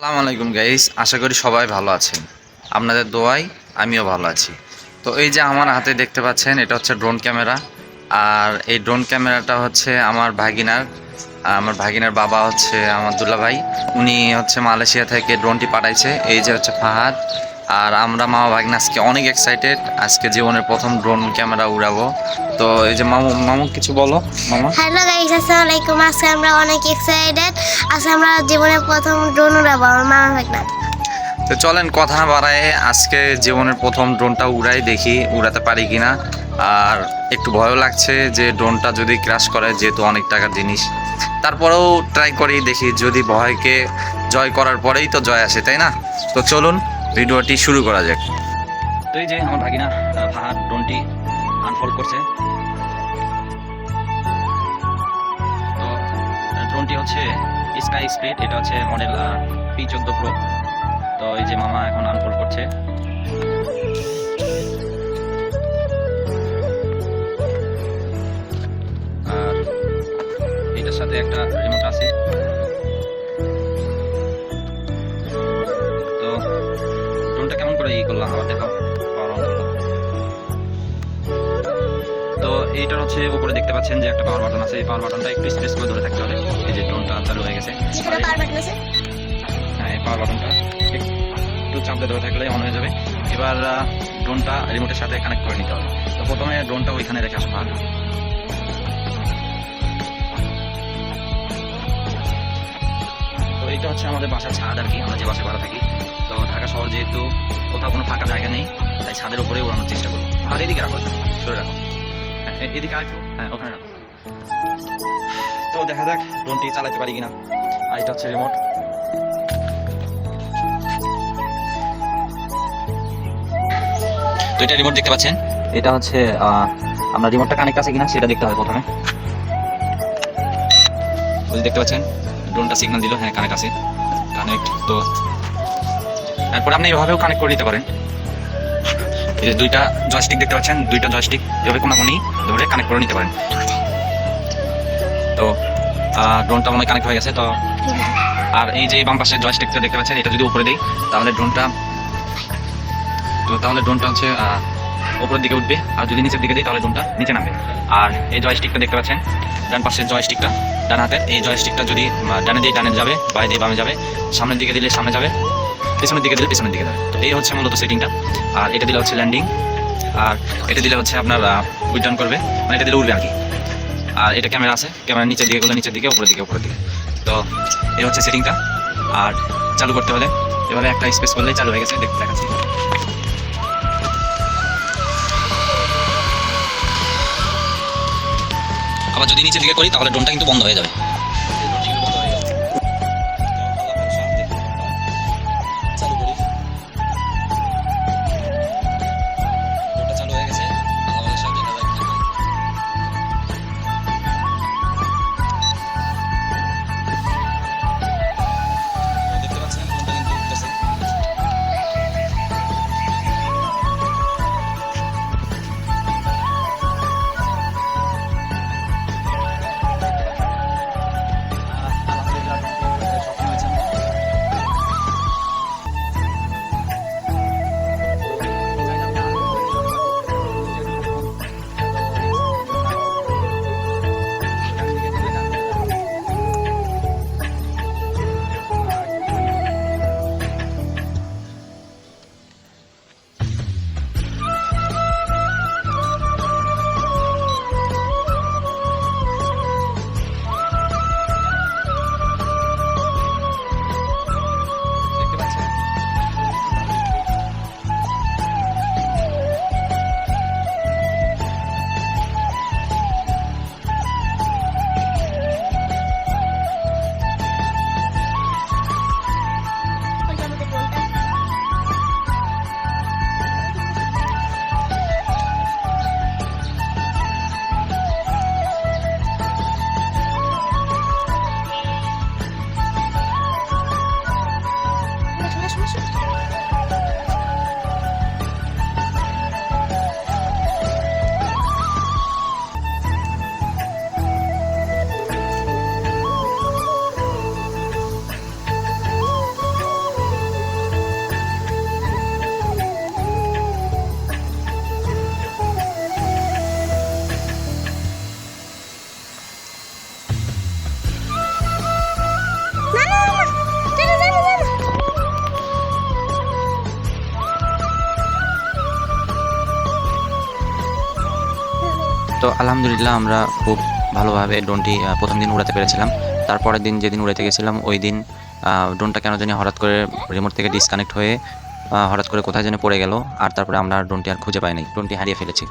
আসসালামু আলাইকুম গাইস আশা করি সবাই ভালো আছেন। আপনাদের দোয়াই আমিও ভালো আছি। তো এই যে আমার হাতে দেখতে পাচ্ছেন, এটা হচ্ছে ড্রোন ক্যামেরা আর এই ড্রোন ক্যামেরাটা হচ্ছে আমার ভাগিনার আমার ভাগিনার বাবা হচ্ছে আমার দুল্লা ভাই। উনি হচ্ছে মালয়েশিয়া থেকে ড্রোনটি পাঠাইছে। এই যে হচ্ছে ফাহাদ। আর আমরা মামা ভাগিনা আজকে অনেক এক্সাইটেড আজকে জীবনের প্রথম ড্রোন ক্যামেরা উড়াবো। তো এই যে মামু মামু কিছু বলো মামা। হ্যালো গাইস আসসালামু আলাইকুম। আজকে আমরা অনেক এক্সাইটেড আজকে আমরা জীবনের প্রথম ড্রোন উড়াবো আমার মামা ভাগনা। তো চলেন কথা না বাড়ায় আজকে জীবনের প্রথম ড্রোনটা উড়াই দেখি উড়াতে পারি কিনা। আর একটু ভয়ও লাগছে যে ড্রোনটা যদি ক্র্যাশ করে যেহেতু অনেক টাকার জিনিস। তারপরেও ট্রাই করি দেখি যদি ভয়কে জয় করার পরেই তো জয় আসে তাই না? তো চলুন ভিডিওটি শুরু করা যাক। তো এই যে আমার ভাগিনা ফাহাদ ড্রোনটি আনফোল্ড করছে। তো ড্রোনটি হচ্ছে স্কাই স্পিড এটা হচ্ছে মডেল পি চোদ্দ প্রো তো এই যে মামা এখন আনফোল্ড করছে। আর এটার সাথে একটা কেমন ই করলাম আবার দেখাও। পাওয়ার অন করলাম। তো এইটার হচ্ছে উপরে দেখতে পাচ্ছেন যে একটা পাওয়ার বাটন আছে। এই পাওয়ার বাটনটা একটু স্পেস করে ধরে থাকতে হবে। এই যে ড্রোনটা চালু হয়ে গেছে। হ্যাঁ এই পাওয়ার বাটনটা একটু চাপতে ধরে থাকলে অন হয়ে যাবে। এবার ড্রোনটা রিমোটের সাথে কানেক্ট করে নিতে হবে। তো প্রথমে ড্রোনটা ওইখানে রেখে আসো ভালো তো এটা হচ্ছে আমাদের বাসার ছাদ আর কি। আমরা যে বাসায় ভাড়া থাকি তো ঢাকা শহর যেহেতু কোথাও কোনো ফাঁকা জায়গা নেই তাই ছাদের উপরে ওড়ানোর চেষ্টা করি আর এদিকে রাখো সরে রাখো। হ্যাঁ, এদিকে আরেকটু হ্যাঁ ওখানে রাখো। তো দেখা যাক ড্রোনটি চালাতে পারি কিনা। আর এটা হচ্ছে রিমোট তো এটা রিমোট দেখতে পাচ্ছেন? এটা হচ্ছে আমরা রিমোটটা কানেক্ট আছে কিনা সেটা দেখতে হবে প্রথমে। দেখতে পাচ্ছেন? ড্রোনটা সিগন্যাল দিল হ্যাঁ কানেক্ট আছে। কানেক্ট তো তারপর আপনি এভাবেও কানেক্ট করে দিতে পারেন। এই যে দুইটা জয়স্টিক দেখতে পাচ্ছেন, দুইটা জয়স্টিক এভাবে কোনাকুনি ধরে কানেক্ট করে নিতে পারেন। তো ড্রোনটা মনে কানেক্ট হয়ে গেছে, তো আর এই যে বাম পাশে জয়স্টিকটা দেখতে পাচ্ছেন, এটা যদি উপরে দিই, তাহলে ড্রোনটা তো তাহলে ড্রোনটা হচ্ছে উপরের দিকে উঠবে, আর যদি নিচের দিকে দিই, তাহলে ড্রোনটা নিচে নামবে। আর এই জয়স্টিকটা দেখতে পাচ্ছেন, ডান পাশের জয়স্টিকটা ডান হাতের এই জয়স্টিকটা যদি ডানে দিয়ে ডানে যাবে, বাইরে দিয়ে বামে যাবে, সামনের দিকে দিলে সামনে যাবে পেছনের দিকে দিলে পেছনের দিকে তো এই হচ্ছে মূলত সেটিংটা আর এটা দিলে হচ্ছে ল্যান্ডিং আর এটা দিলে হচ্ছে আপনার উইডাউন করবে। মানে এটা দিলে উঠবে আর কি আর এটা ক্যামেরা আছে। ক্যামেরা নিচের দিকে করলে নিচের দিকে, উপরের দিকে উপরের দিকে। তো এই হচ্ছে সেটিংটা আর চালু করতে হলে এবারে একটা স্পেস করলেই চালু হয়ে গেছে। দেখতে দেখাচ্ছি। আবার যদি নিচের দিকে করি, তাহলে ড্রোনটা কিন্তু বন্ধ হয়ে যাবে। তো আলহামদুলিল্লাহ আমরা খুব ভালোভাবে ড্রোনটি প্রথম দিন উড়াতে পেরেছিলাম। তারপরের দিন যেদিন উড়াতে গেছিলাম, ওই দিন ড্রোনটা কেন জানি হঠাৎ করে রিমোট থেকে ডিসকানেক্ট হয়ে হঠাৎ করে কোথায় যেন পড়ে গেল, আর তারপরে আমরা ড্রোনটি আর খুঁজে পাইনি ড্রোনটি হারিয়ে ফেলেছি।